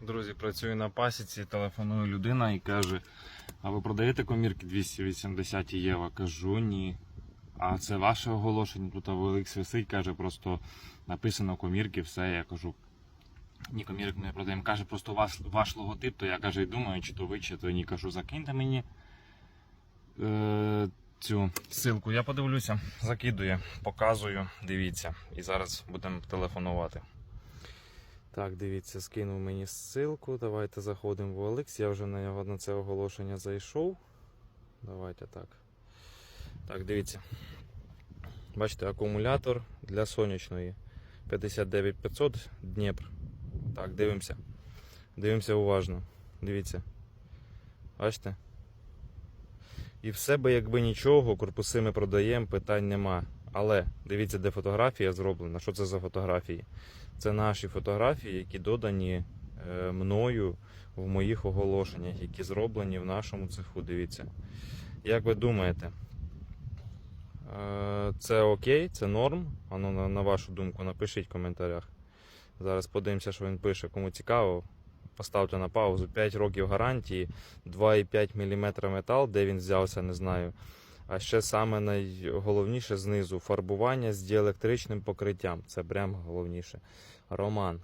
Друзі, працюю на пасіці, телефонує людина і каже: А ви продаєте комірки 280 євро? Кажу, ні. А це ваше оголошення? Тут велик висить, каже, просто написано комірки, все. Я кажу. Ні, комірок не продаємо. Каже, просто ваш, ваш логотип, то я каже, і думаю, чи то ви, чи то ні. Кажу, закиньте мені е, цю ссылку. Я подивлюся, закидує, показую, дивіться. І зараз будемо телефонувати. Так, дивіться, скинув мені ссылку. Давайте заходимо в OLX. Я вже на нього на це оголошення зайшов. Давайте так. Так, дивіться. Бачите, акумулятор для сонячної. 59500 Дніпр. Так, дивимося. Дивимося уважно. Дивіться. Бачите? І все би якби нічого, корпуси ми продаємо, питань нема. Але дивіться, де фотографія зроблена. Що це за фотографії? Це наші фотографії, які додані е, мною в моїх оголошеннях, які зроблені в нашому цеху. Дивіться. Як ви думаєте, е, це окей, це норм? Ану, на, на вашу думку, напишіть в коментарях. Зараз подивимося, що він пише. Кому цікаво, поставте на паузу. 5 років гарантії, 2,5 мм метал, де він взявся, не знаю. А ще саме найголовніше знизу фарбування з діелектричним покриттям. Це прям головніше. Роман,